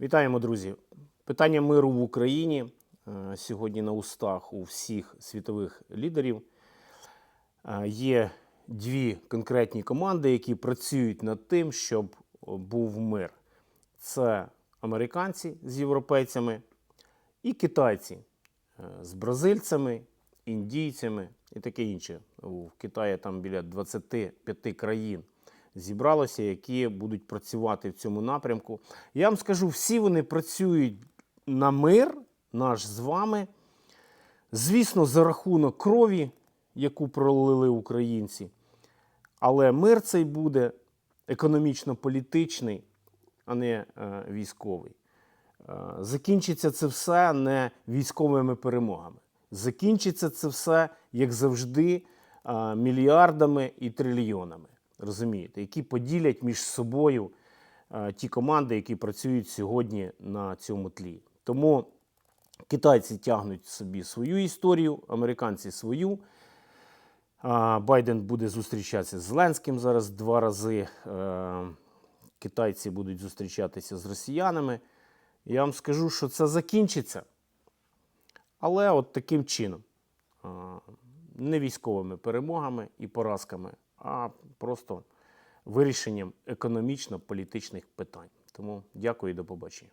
Вітаємо, друзі! Питання миру в Україні е, сьогодні на устах у всіх світових лідерів. Е, Є дві конкретні команди, які працюють над тим, щоб був мир. Це американці з європейцями і китайці е, з бразильцями, індійцями і таке інше. У Китаї там біля 25 країн зібралося, які будуть працювати в цьому напрямку. Я вам скажу, всі вони працюють на мир, наш з вами. Звісно, за рахунок крові, яку пролили українці. Але мир цей буде економічно-політичний, а не е, військовий. Е, Закінчиться це все не військовими перемогами. Закінчиться це все, як завжди, е, мільярдами і трильйонами. Розумієте, які поділять між собою е, ті команди, які працюють сьогодні на цьому тлі. Тому китайці тягнуть собі свою історію, американці свою. Байден буде зустрічатися з Зеленським зараз два рази. Е, Китайці будуть зустрічатися з росіянами. Я вам скажу, що це закінчиться. Але от таким чином. Не військовими перемогами і поразками, а просто вирішенням економічно-політичних питань. Тому дякую і до побачення.